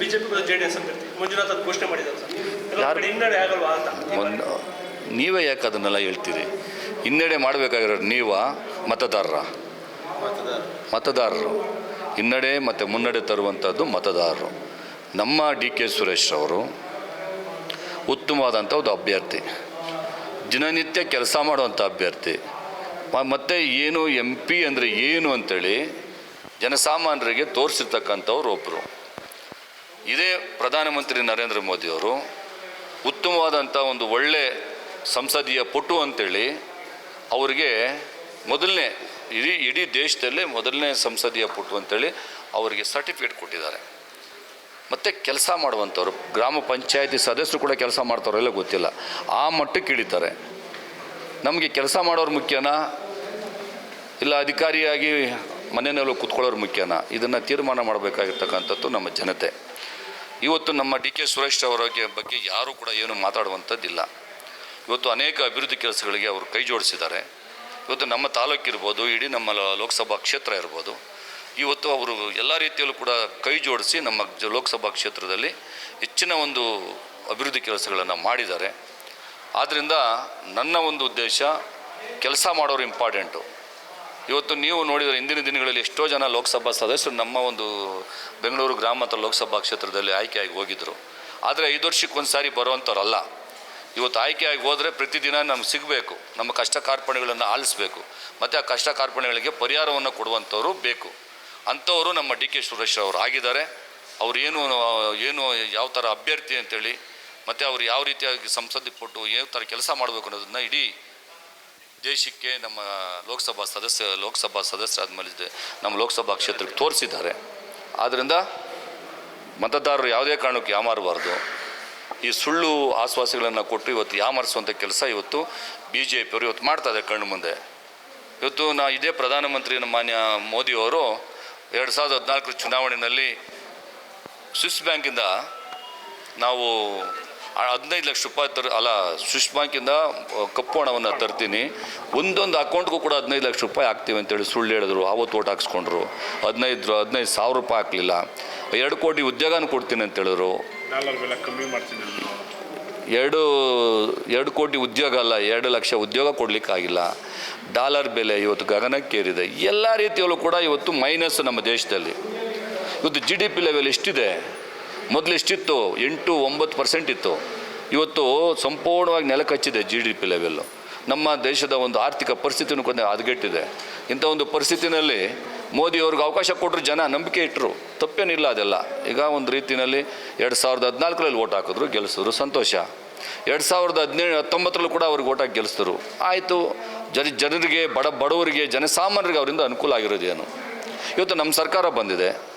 BJP ಅಭ್ಯರ್ಥಿ ಮಂಜುನಾಥ್ ಅದು ಘೋಷಣೆ ಮಾಡಿದ್ದಾರೆ ಸರ್. ಎಲ್ಲ ಯಾರು? ಕಡೆ ಹಿನ್ನಡೆ ಆಗಲ್ವಾ ಅಂತ. ಒಂದು ನೀವೇ ಯಾಕೆ ಅದನ್ನೆಲ್ಲ ಹೇಳ್ತೀರಿ? ಹಿನ್ನಡೆ ಮಾಡಬೇಕಾಗಿರೋರು ನೀವ ಮತದಾರರ? ಮತದಾರರು. ಹಿನ್ನಡೆ ಮತ್ತು ಮುನ್ನಡೆ ತರುವಂಥದ್ದು ಮತದಾರರು. ನಮ್ಮ ಡಿ ಕೆ ಸುರೇಶ್ ಅವರು ಉತ್ತಮವಾದಂಥ ಒಂದು ಅಭ್ಯರ್ಥಿ. ದಿನನಿತ್ಯ ಕೆಲಸ ಮಾಡುವಂಥ ಅಭ್ಯರ್ಥಿ. ಮತ್ತು ಏನು ಎಂ ಪಿ ಅಂದರೆ ಏನು ಅಂತೇಳಿ ಜನಸಾಮಾನ್ಯರಿಗೆ ತೋರಿಸಿರ್ತಕ್ಕಂಥವ್ರು ಒಬ್ಬರು ಇದೇ ಪ್ರಧಾನಮಂತ್ರಿ ನರೇಂದ್ರ ಮೋದಿಯವರು ಉತ್ತಮವಾದಂಥ ಒಂದು ಒಳ್ಳೆ ಸಂಸದೀಯ ಪಟು ಅಂತೇಳಿ ಅವರಿಗೆ ಮೊದಲನೇ, ಇಡೀ ಇಡೀ ದೇಶದಲ್ಲೇ ಮೊದಲನೇ ಸಂಸದೀಯ ಪಟು ಅಂತೇಳಿ ಅವರಿಗೆ ಸರ್ಟಿಫಿಕೇಟ್ ಕೊಟ್ಟಿದ್ದಾರೆ. ಮತ್ತು ಕೆಲಸ ಮಾಡುವಂಥವ್ರು, ಗ್ರಾಮ ಪಂಚಾಯತಿ ಸದಸ್ಯರು ಕೂಡ ಕೆಲಸ ಮಾಡ್ತಾರಲ್ಲ ಗೊತ್ತಿಲ್ಲ. ಆ ಮಟ್ಟಕ್ಕೆ ಇಳಿತಾರೆ. ನಮಗೆ ಕೆಲಸ ಮಾಡೋರು ಮುಖ್ಯನಾ? ಇಲ್ಲ ಅಧಿಕಾರಿಯಾಗಿ ಮನೆಯಲ್ಲಿ ಕುತ್ಕೊಳ್ಳೋರು ಮುಖ್ಯನ? ಇದನ್ನು ತೀರ್ಮಾನ ಮಾಡಬೇಕಾಗಿರ್ತಕ್ಕಂಥದ್ದು ನಮ್ಮ ಜನತೆ. ಇವತ್ತು ನಮ್ಮ ಡಿ ಕೆ ಸುರೇಶ್ ಅವರ ಬಗ್ಗೆ ಯಾರೂ ಕೂಡ ಏನು ಮಾತಾಡುವಂಥದ್ದಿಲ್ಲ. ಇವತ್ತು ಅನೇಕ ಅಭಿವೃದ್ಧಿ ಕೆಲಸಗಳಿಗೆ ಅವರು ಕೈ ಜೋಡಿಸಿದ್ದಾರೆ. ಇವತ್ತು ನಮ್ಮ ತಾಲೂಕು ಇರ್ಬೋದು, ಇಡೀ ನಮ್ಮ ಲೋಕಸಭಾ ಕ್ಷೇತ್ರ ಇರ್ಬೋದು, ಇವತ್ತು ಅವರು ಎಲ್ಲ ರೀತಿಯಲ್ಲೂ ಕೂಡ ಕೈ ಜೋಡಿಸಿ ನಮ್ಮ ಲೋಕಸಭಾ ಕ್ಷೇತ್ರದಲ್ಲಿ ಹೆಚ್ಚಿನ ಒಂದು ಅಭಿವೃದ್ಧಿ ಕೆಲಸಗಳನ್ನು ಮಾಡಿದ್ದಾರೆ. ಆದ್ದರಿಂದ ನನ್ನ ಒಂದು ಉದ್ದೇಶ, ಕೆಲಸ ಮಾಡೋರು ಇಂಪಾರ್ಟೆಂಟು ಇವತ್ತು ನೀವು ನೋಡಿದರೆ ಇಂದಿನ ದಿನಗಳಲ್ಲಿ ಎಷ್ಟೋ ಜನ ಲೋಕಸಭಾ ಸದಸ್ಯರು ನಮ್ಮ ಒಂದು ಬೆಂಗಳೂರು ಗ್ರಾಮಾಂತರ ಲೋಕಸಭಾ ಕ್ಷೇತ್ರದಲ್ಲಿ ಆಯ್ಕೆಯಾಗಿ ಹೋಗಿದ್ದರು ಆದರೆ ಐದು ವರ್ಷಕ್ಕೆ ಒಂದು ಸಾರಿ ಬರುವಂಥವ್ರಲ್ಲ ಇವತ್ತು ಆಯ್ಕೆಯಾಗಿ ಹೋದರೆ ಪ್ರತಿದಿನ ನಮ್ಗೆ ಸಿಗಬೇಕು. ನಮ್ಮ ಕಷ್ಟ ಕಾರ್ಪಣೆಗಳನ್ನು ಆಲಿಸಬೇಕು. ಮತ್ತು ಆ ಕಷ್ಟ ಕಾರ್ಪಣೆಗಳಿಗೆ ಪರಿಹಾರವನ್ನು ಕೊಡುವಂಥವ್ರು ಬೇಕು. ಅಂಥವರು ನಮ್ಮ ಡಿ ಕೆ ಸುರೇಶ್ ಅವರು ಆಗಿದ್ದಾರೆ. ಅವ್ರು ಏನು ಏನು, ಯಾವ ಥರ ಅಭ್ಯರ್ಥಿ ಅಂತೇಳಿ, ಮತ್ತು ಅವ್ರು ಯಾವ ರೀತಿಯಾಗಿ ಸಂಸದಿ ಪಟ್ಟು ಯಾವ ಥರ ಕೆಲಸ ಮಾಡಬೇಕು ಅನ್ನೋದನ್ನು ಇಡೀ ದೇಶಕ್ಕೆ ನಮ್ಮ ಲೋಕಸಭಾ ಸದಸ್ಯ, ಲೋಕಸಭಾ ಸದಸ್ಯರಾದ್ಮೇಲೆ ಮೇಲೆ ನಮ್ಮ ಲೋಕಸಭಾ ಕ್ಷೇತ್ರಕ್ಕೆ ತೋರಿಸಿದ್ದಾರೆ. ಆದ್ದರಿಂದ ಮತದಾರರು ಯಾವುದೇ ಕಾರಣಕ್ಕೆ ಯಾಮಾರಬಾರ್ದು. ಈ ಸುಳ್ಳು ಆಶ್ವಾಸಗಳನ್ನು ಕೊಟ್ಟು ಇವತ್ತು ಯಾಮರಿಸುವಂಥ ಕೆಲಸ ಇವತ್ತು ಬಿ ಜೆ ಪಿಯವರು ಇವತ್ತು ಮಾಡ್ತಾ ಇದ್ದಾರೆ ಕಣ್ಣು ಮುಂದೆ. ಇವತ್ತು ನಾ ಇದೇ ಪ್ರಧಾನಮಂತ್ರಿ ಮಾನ್ಯ ಮೋದಿಯವರು ಎರಡು ಸಾವಿರದ ಹದಿನಾಲ್ಕರ ಚುನಾವಣೆಯಲ್ಲಿ ಸ್ವಿಸ್ ಬ್ಯಾಂಕಿಂದ ನಾವು ಹದಿನೈದು ಲಕ್ಷ ರೂಪಾಯಿ ತರ ಅಲ್ಲ ಸ್ವಿಸ್ ಬ್ಯಾಂಕಿಂದ ಕಪ್ಪು ಹಣವನ್ನು ತರ್ತೀನಿ. ಒಂದೊಂದು ಅಕೌಂಟ್ಗೂ ಕೂಡ ಹದಿನೈದು ಲಕ್ಷ ರೂಪಾಯಿ ಹಾಕ್ತೀವಿ ಅಂತೇಳಿ ಸುಳ್ಳು ಹೇಳಿದ್ರು. ಆವತ್ತು ಓಟ್ ಹಾಕ್ಸ್ಕೊಂಡ್ರು. ಹದಿನೈದು ಹದಿನೈದು ಸಾವಿರ ರೂಪಾಯಿ ಹಾಕಲಿಲ್ಲ. ಎರಡು ಕೋಟಿ ಉದ್ಯೋಗನ ಕೊಡ್ತೀನಿ ಅಂತ ಹೇಳಿದ್ರು. ಡಾಲರ್ ಬೆಲೆ ಕಮ್ಮಿ ಮಾಡ್ತೀನಿ ನಾನು ಎರಡು ಎರಡು ಕೋಟಿ ಉದ್ಯೋಗ ಅಲ್ಲ ಎರಡು ಲಕ್ಷ ಉದ್ಯೋಗ ಕೊಡಲಿಕ್ಕಾಗಿಲ್ಲ. ಡಾಲರ್ ಬೆಲೆ ಇವತ್ತು ಗಗನಕ್ಕೇರಿದೆ. ಎಲ್ಲ ರೀತಿಯಲ್ಲೂ ಕೂಡ ಇವತ್ತು ಮೈನಸ್ ನಮ್ಮ ದೇಶದಲ್ಲಿ. ಇವತ್ತು ಜಿ ಡಿ ಪಿ ಲೆವೆಲ್ ಎಷ್ಟಿದೆ? ಮೊದಲು ಎಷ್ಟಿತ್ತು? ಎಂಟು, ಒಂಬತ್ತು ಪರ್ಸೆಂಟ್ ಇತ್ತು. ಇವತ್ತು ಸಂಪೂರ್ಣವಾಗಿ ನೆಲಕಚ್ಚಿದೆ ಜಿ ಡಿ ಪಿ ಲೆವೆಲ್ಲು ನಮ್ಮ ದೇಶದ ಒಂದು ಆರ್ಥಿಕ ಪರಿಸ್ಥಿತಿನೂ ಕೂಡ ಹದಗೆಟ್ಟಿದೆ. ಇಂಥ ಒಂದು ಪರಿಸ್ಥಿತಿನಲ್ಲಿ ಮೋದಿ ಅವ್ರಿಗೆ ಅವಕಾಶ ಕೊಟ್ಟರು ಜನ ನಂಬಿಕೆ ಇಟ್ಟರು ತಪ್ಪೇನಿಲ್ಲ ಅದೆಲ್ಲ. ಈಗ ಒಂದು ರೀತಿಯಲ್ಲಿ ಎರಡು ಸಾವಿರದ ಹದಿನಾಲ್ಕರಲ್ಲಿ ಓಟ್ ಹಾಕಿದ್ರು ಗೆಲ್ಲಿಸಿದ್ರು ಸಂತೋಷ. ಎರಡು ಸಾವಿರದ ಹದಿನೇಳು, ಹತ್ತೊಂಬತ್ತರಲ್ಲೂ ಕೂಡ ಅವ್ರಿಗೆ ಓಟಾಗಿ ಗೆಲ್ಲಿಸಿದ್ರು ಆಯಿತು, ಜನ, ಜನರಿಗೆ, ಬಡ, ಬಡವರಿಗೆ, ಜನಸಾಮಾನ್ಯರಿಗೆ ಅವರಿಂದ ಅನುಕೂಲ ಆಗಿರೋದೇನು? ಇವತ್ತು ನಮ್ಮ ಸರ್ಕಾರ ಬಂದಿದೆ.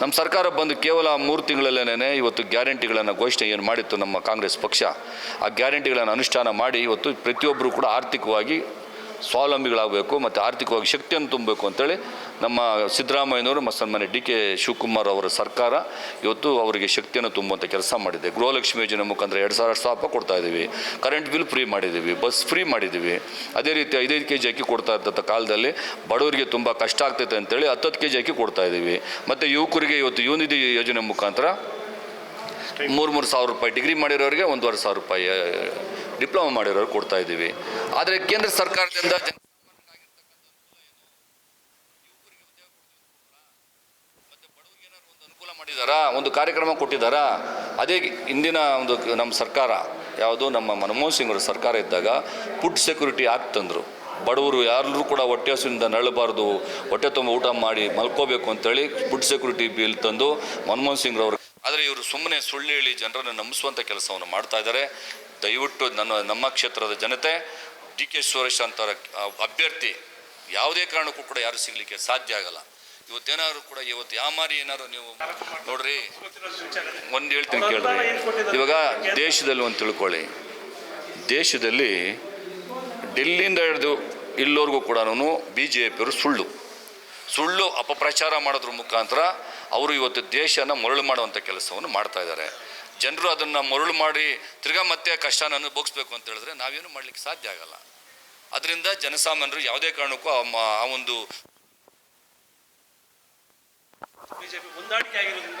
ನಮ್ಮ ಸರ್ಕಾರ ಬಂದು ಕೇವಲ ಮೂರು ತಿಂಗಳಲ್ಲೇನೆ ಇವತ್ತು ಗ್ಯಾರಂಟಿಗಳನ್ನು ಘೋಷಣೆ ಏನು ಮಾಡಿತ್ತು ನಮ್ಮ ಕಾಂಗ್ರೆಸ್ ಪಕ್ಷ. ಆ ಗ್ಯಾರಂಟಿಗಳನ್ನು ಅನುಷ್ಠಾನ ಮಾಡಿ ಇವತ್ತು ಪ್ರತಿಯೊಬ್ಬರು ಕೂಡ ಆರ್ಥಿಕವಾಗಿ ಸ್ವಾವಲಂಬಿಗಳಾಗಬೇಕು ಮತ್ತು ಆರ್ಥಿಕವಾಗಿ ಶಕ್ತಿಯನ್ನು ತುಂಬಬೇಕು ಅಂತೇಳಿ ನಮ್ಮ ಸಿದ್ದರಾಮಯ್ಯನವರು ಮತ್ತು ಸನ್ಮಾನ್ಯ ಡಿ ಕೆ ಶಿವಕುಮಾರ್ ಅವರ ಸರ್ಕಾರ ಇವತ್ತು ಅವರಿಗೆ ಶಕ್ತಿಯನ್ನು ತುಂಬುವಂಥ ಕೆಲಸ ಮಾಡಿದೆ. ಗೃಹಲಕ್ಷ್ಮಿ ಯೋಜನೆ ಮುಖಾಂತರ ಎರಡು ಸಾವಿರ ಸಾವಿರ ಕೊಡ್ತಾ ಇದ್ದೀವಿ. ಕರೆಂಟ್ ಬಿಲ್ ಫ್ರೀ ಮಾಡಿದ್ದೀವಿ. ಬಸ್ ಫ್ರೀ ಮಾಡಿದ್ದೀವಿ. ಅದೇ ರೀತಿ ಐದೈದು ಕೆ ಜಿ ಅಕ್ಕಿ ಕೊಡ್ತಾ ಇದ್ದಂಥ ಕಾಲದಲ್ಲಿ ಬಡವರಿಗೆ ತುಂಬ ಕಷ್ಟ ಆಗ್ತೈತೆ ಅಂತೇಳಿ ಹತ್ತತ್ತು ಕೆ ಜಿ ಅಕ್ಕಿ ಕೊಡ್ತಾ ಇದ್ದೀವಿ. ಮತ್ತು ಯುವಕರಿಗೆ ಇವತ್ತು ಯುವನಿಧಿ ಯೋಜನೆ ಮುಖಾಂತರ ಮೂರು ಮೂರು ಸಾವಿರ ರೂಪಾಯಿ ಡಿಗ್ರಿ ಮಾಡಿರೋರಿಗೆ ಒಂದೂವರೆ ಸಾವಿರ ರೂಪಾಯಿ ಡಿಪ್ಲೊಮಾ ಮಾಡಿರೋರು ಕೊಡ್ತಾ ಇದ್ದೀವಿ. ಆದರೆ ಕೇಂದ್ರ ಸರ್ಕಾರದಿಂದ ಅನುಕೂಲ ಮಾಡಿದಾರಾ? ಒಂದು ಕಾರ್ಯಕ್ರಮ ಕೊಟ್ಟಿದ್ದಾರಾ ಅದೇ ಇಂದಿನ ಒಂದು ನಮ್ಮ ಸರ್ಕಾರ, ಯಾವುದು ನಮ್ಮ ಮನಮೋಹನ್ ಸಿಂಗ್ ಅವರ ಸರ್ಕಾರ ಇದ್ದಾಗ ಫುಡ್ ಸೆಕ್ಯೂರಿಟಿ ಆಕ್ಟ್ ತಂದರು. ಬಡವರು ಯಾರೂ ಕೂಡ ಹೊಟ್ಟೆ ಹಸುವಿನಿಂದ ನಳಬಾರ್ದು ಹೊಟ್ಟೆ ತುಂಬ ಊಟ ಮಾಡಿ ಮಲ್ಕೋಬೇಕು ಅಂತೇಳಿ ಫುಡ್ ಸೆಕ್ಯೂರಿಟಿ ಬಿಲ್ ತಂದು ಮನಮೋಹನ್ ಸಿಂಗ್ ಅವರು ಆದರೆ ಇವರು ಸುಮ್ಮನೆ ಸುಳ್ಳು ಹೇಳಿ ಜನರನ್ನು ನಂಬಿಸುವಂಥ ಕೆಲಸವನ್ನು ಮಾಡ್ತಾ ಇದ್ದಾರೆ. ದಯವಿಟ್ಟು ನನ್ನ, ನಮ್ಮ ಕ್ಷೇತ್ರದ ಜನತೆ ಡಿ ಕೆ ಸುರೇಶ್ ಅಂತವರ ಅಭ್ಯರ್ಥಿ, ಯಾವುದೇ ಕಾರಣಕ್ಕೂ ಕೂಡ ಯಾರು ಸಿಗಲಿಕ್ಕೆ ಸಾಧ್ಯ ಆಗಲ್ಲ. ಇವತ್ತೇನಾದ್ರು ಕೂಡ ಇವತ್ತು ಯಾಮಾರಿ ಏನಾದ್ರು ನೀವು ನೋಡ್ರಿ. ಒಂದು ಹೇಳ್ತೀನಿ ಕೇಳ್ರಿ. ಇವಾಗ ದೇಶದಲ್ಲಿ ಒಂದು ತಿಳ್ಕೊಳ್ಳಿ. ದೇಶದಲ್ಲಿ ಡೆಲ್ಲಿಯಿಂದ ಹಿಡಿದು ಇಲ್ಲೋರ್ಗೂ ಕೂಡ ಬಿ ಜೆ ಪಿಯವರು ಸುಳ್ಳು. ಸುಳ್ಳು ಅಪಪ್ರಚಾರ ಮಾಡೋದ್ರ ಮುಖಾಂತರ ಅವರು ಇವತ್ತು ದೇಶನ ಮರಳು ಮಾಡುವಂಥ ಕೆಲಸವನ್ನು ಮಾಡ್ತಾ ಇದ್ದಾರೆ. ಜನರು ಅದನ್ನು ಮರಳು ಮಾಡಿ ತಿರ್ಗಾ ಮತ್ತೆ ಕಷ್ಟನ ಅನುಭವಿಸ್ಬೇಕು ಅಂತ ಹೇಳಿದ್ರೆ ನಾವೇನು ಮಾಡಲಿಕ್ಕೆ ಸಾಧ್ಯ ಆಗಲ್ಲ. ಅದರಿಂದ ಜನಸಾಮಾನ್ಯರು ಯಾವುದೇ ಕಾರಣಕ್ಕೂ ಆ ಒಂದು ಬಿಜೆಪಿ ಹೊಂದಾಣಿಕೆ ಆಗಿರೋದ್ರಿಂದ